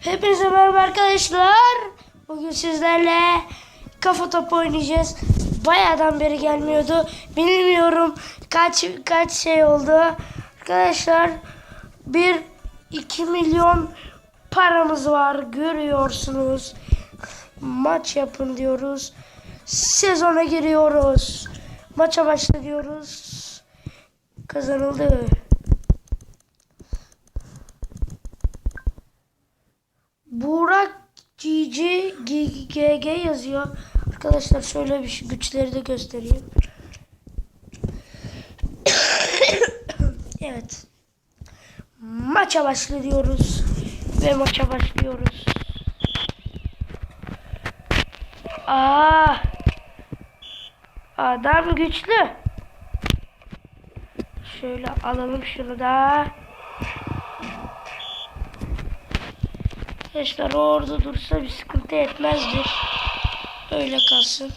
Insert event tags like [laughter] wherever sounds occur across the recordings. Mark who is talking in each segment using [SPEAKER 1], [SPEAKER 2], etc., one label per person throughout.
[SPEAKER 1] Hepinize merhaba arkadaşlar. Bugün sizlerle kafa topu oynayacağız. Bayağıdan beri gelmiyordu. Bilmiyorum kaç kaç şey oldu. Arkadaşlar bir 2 milyon paramız var görüyorsunuz. Maç yapın diyoruz. Sezona giriyoruz. Maça başlıyoruz. Kazanıldı. Burak GG GG yazıyor. Arkadaşlar şöyle bir şey- güçleri de göstereyim. evet. Maça başlıyoruz. Ve maça başlıyoruz. Aa! Adam güçlü. Şöyle alalım şunu da. Arkadaşlar orada dursa bir sıkıntı etmezdi. Öyle kalsın.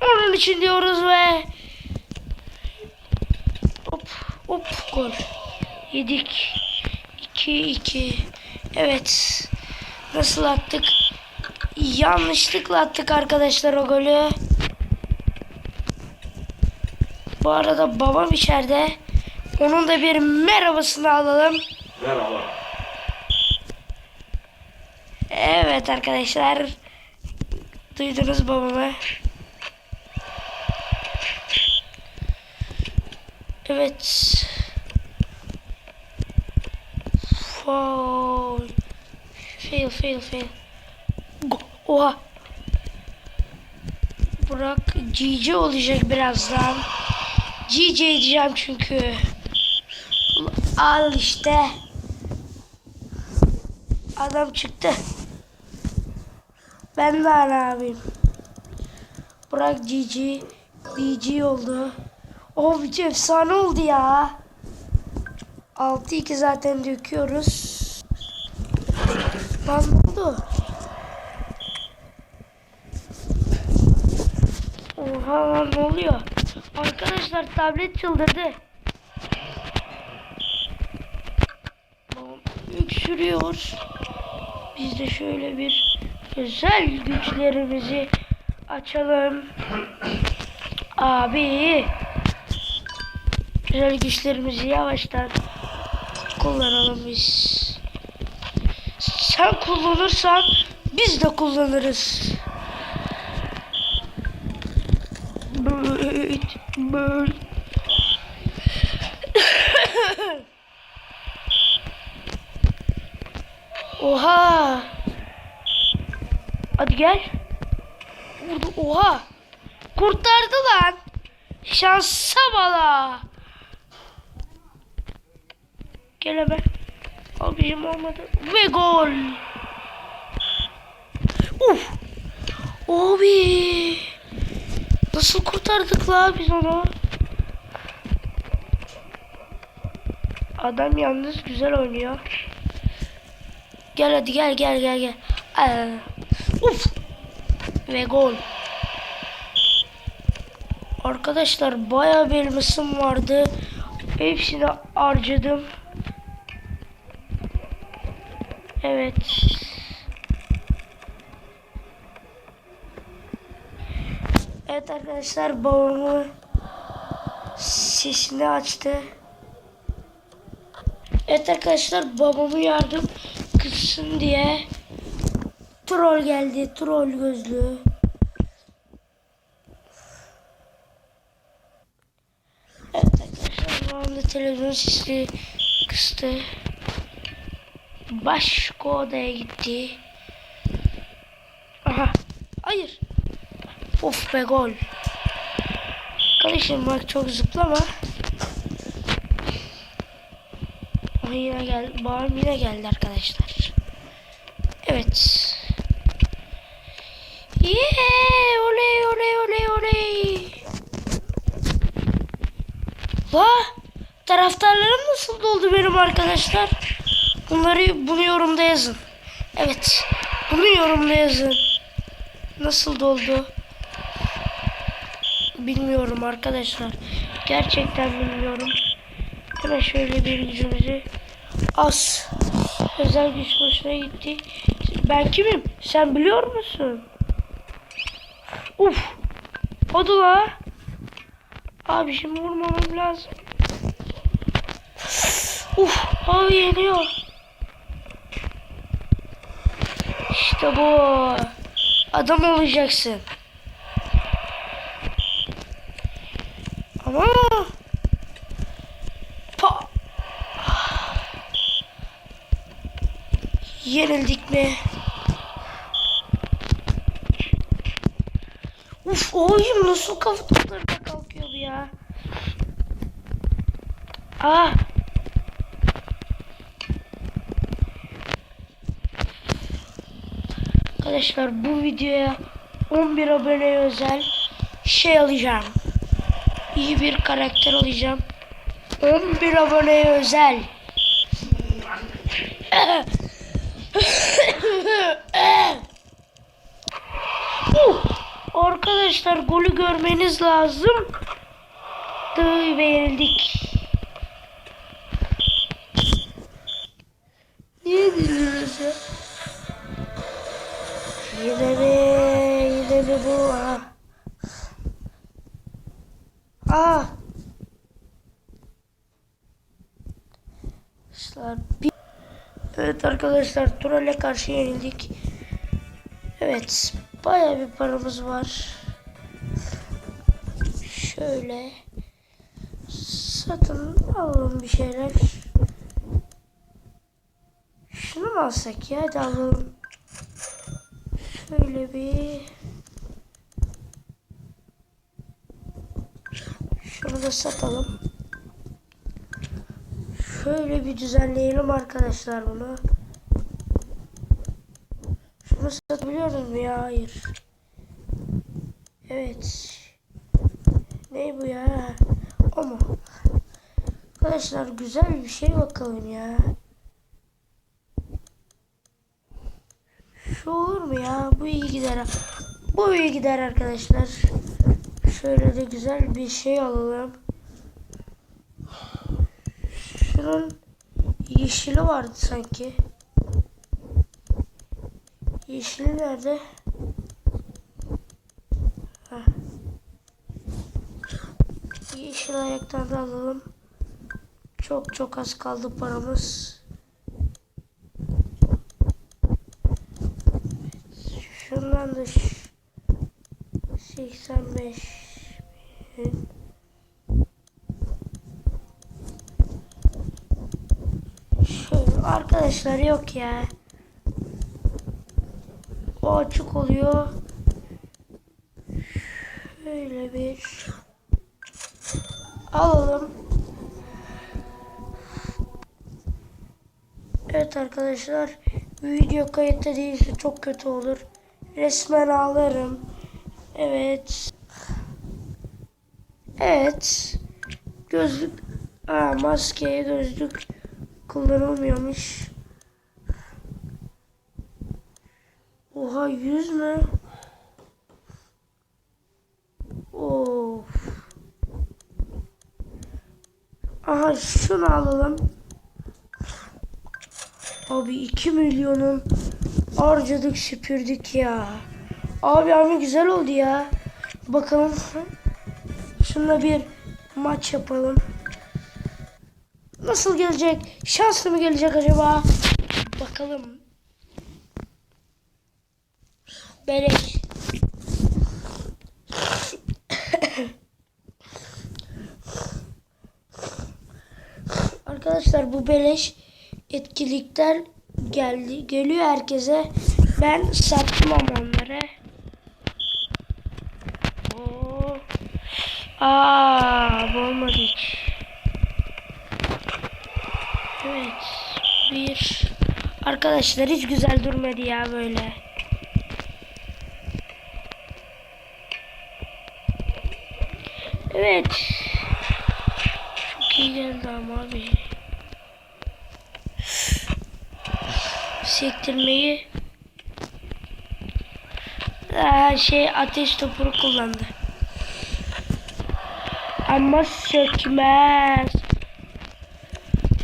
[SPEAKER 1] Onun için diyoruz ve hop hop gol. Yedik. 2-2. Evet. Nasıl attık? Yanlışlıkla attık arkadaşlar o golü. Bu arada babam içeride. Onun da bir merhabasını alalım.
[SPEAKER 2] Merhaba.
[SPEAKER 1] Evet arkadaşlar. Duydunuz babamı. Evet. Fail fail fail. Go- Oha. Burak GG olacak birazdan. GG diyeceğim çünkü. Al işte. Adam çıktı. Ben de ne yapayım? Burak GG. BG oldu. O bir efsane oldu ya. 6-2 zaten döküyoruz. Lan oldu? Oha lan ne oluyor? Arkadaşlar tablet çıldırdı. Öksürüyor. Biz de şöyle bir özel güçlerimizi açalım. Abi. Özel güçlerimizi yavaştan kullanalım biz. Sen kullanırsan biz de kullanırız. Böyt, böyt. Oha. Gel. Vurdu. Oha. Kurtardı lan. Şansa bala. Gel hemen. Abicim olmadı. Ve gol. Uf. Abi. Nasıl kurtardık la biz onu? Adam yalnız güzel oynuyor. Gel hadi gel gel gel gel. Aa. Uf. Ve gol. Arkadaşlar bayağı bir elmasım vardı. Hepsini harcadım. Evet. Evet arkadaşlar babamı sesini açtı. Evet arkadaşlar babamı yardım kızsın diye troll geldi. Troll gözlü. Evet arkadaşlar babam da televizyon sesini kıstı. Başka odaya gitti. Aha. Hayır. Of be gol. Kardeşim bak çok zıplama. Aha yine gel. Babam yine geldi arkadaşlar. Evet. Yeah! Oley oley oley oley. La! Taraftarlarım nasıl doldu benim arkadaşlar? Bunları bunu yorumda yazın. Evet. Bunu yorumda yazın. Nasıl doldu? Bilmiyorum arkadaşlar. Gerçekten bilmiyorum. Hemen şöyle bir gücümüzü az Özel güç boşuna gitti. Ben kimim? Sen biliyor musun? Uf. Hadi la. Abi şimdi vurmamam lazım. Uf. Abi yeniyor. İşte bu. Adam olacaksın. Ama pa Yenildik mi? Oyun nasıl kafalarına kalkıyordu ya. Ah. Arkadaşlar bu videoya 11 aboneye özel şey alacağım. İyi bir karakter alacağım. 11 aboneye özel. Arkadaşlar golü görmeniz lazım. Dıy ve yenildik. Niye yeniliyoruz ya? Yine mi? Yine mi bu? Ha. Aa. Arkadaşlar bir... Evet arkadaşlar Tural'e karşı yenildik. Evet baya bir paramız var. Şöyle satın alalım bir şeyler. Şunu mu alsak ya? Hadi alalım. Şöyle bir şunu da satalım. Şöyle bir düzenleyelim arkadaşlar bunu. Şunu satabiliyor muyum ya? Hayır. Evet. Ne bu ya? O mu? Arkadaşlar güzel bir şey bakalım ya. Şu olur mu ya? Bu iyi gider. Bu iyi gider arkadaşlar. Şöyle de güzel bir şey alalım. Şunun yeşili vardı sanki. Yeşili nerede? Yeşil ayaktan da alalım. Çok çok az kaldı paramız. Şundan da ş- 85 bin. Şöyle arkadaşlar yok ya. O açık oluyor. Şöyle bir alalım. Evet arkadaşlar video kayıtta değilse çok kötü olur. Resmen ağlarım. Evet. Evet. Gözlük. Aa, maskeye gözlük kullanılmıyormuş. Oha yüz mü? Of. Aha şunu alalım. Abi 2 milyonun harcadık süpürdük ya. Abi ama güzel oldu ya. Bakalım. Şununla bir maç yapalım. Nasıl gelecek? Şanslı mı gelecek acaba? Bakalım. Beleş. Arkadaşlar bu beleş etkilikler geldi. Geliyor herkese. Ben sattım ama onları. Oo. Aa, bu olmadı hiç. Evet. Bir. Arkadaşlar hiç güzel durmadı ya böyle. Evet. Çok iyi geldi ama abi. Sektirmeyi Aa, şey ateş topunu kullandı. Ama sökmez.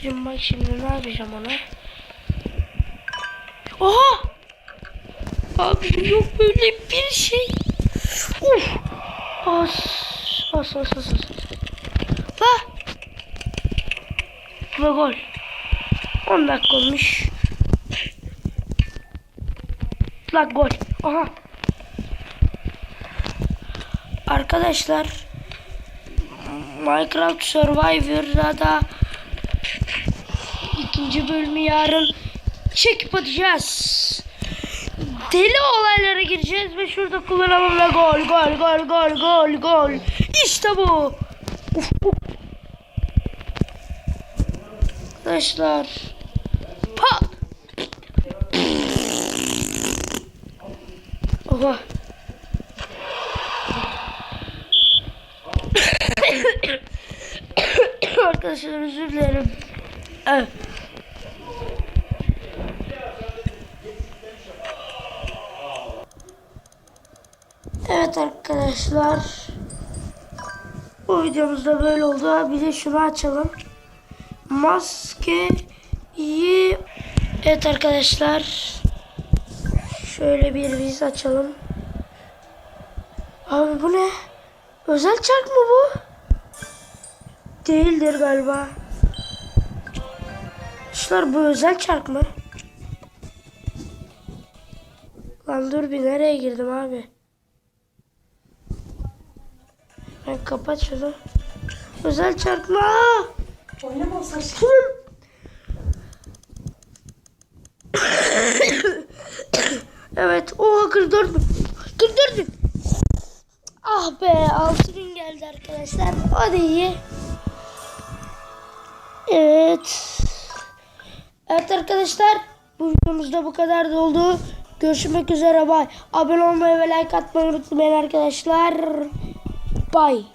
[SPEAKER 1] Şimdi bak şimdi ne yapacağım ona? Oha! Abi yok böyle bir şey. Uf! As, as, as, as, as. Ha! Ve gol. 10 dakika olmuş. La gol. Aha. Arkadaşlar Minecraft Survivor'da da ikinci bölümü yarın çekip atacağız. Deli olaylara gireceğiz ve şurada kullanalım ve gol gol gol gol gol gol. İşte bu. Uf, uf. Arkadaşlar. Pa. Oha. Arkadaşlar özür dilerim. Evet. Arkadaşlar. Bu videomuzda böyle oldu. Bir de şunu açalım. Maskeyi Evet arkadaşlar. Şöyle bir biz açalım. Abi bu ne? Özel çark mı bu? Değildir galiba. Arkadaşlar bu özel çark mı? Lan dur bir nereye girdim abi? Ben kapat şunu. Özel çark mı? Aa! [laughs] Evet. Oha 44 bin. 44 bin. Ah be 6 bin geldi arkadaşlar. O iyi. Evet. Evet arkadaşlar. Bu videomuzda bu kadar da. Görüşmek üzere. Bay. Abone olmayı ve like atmayı unutmayın arkadaşlar. Bye.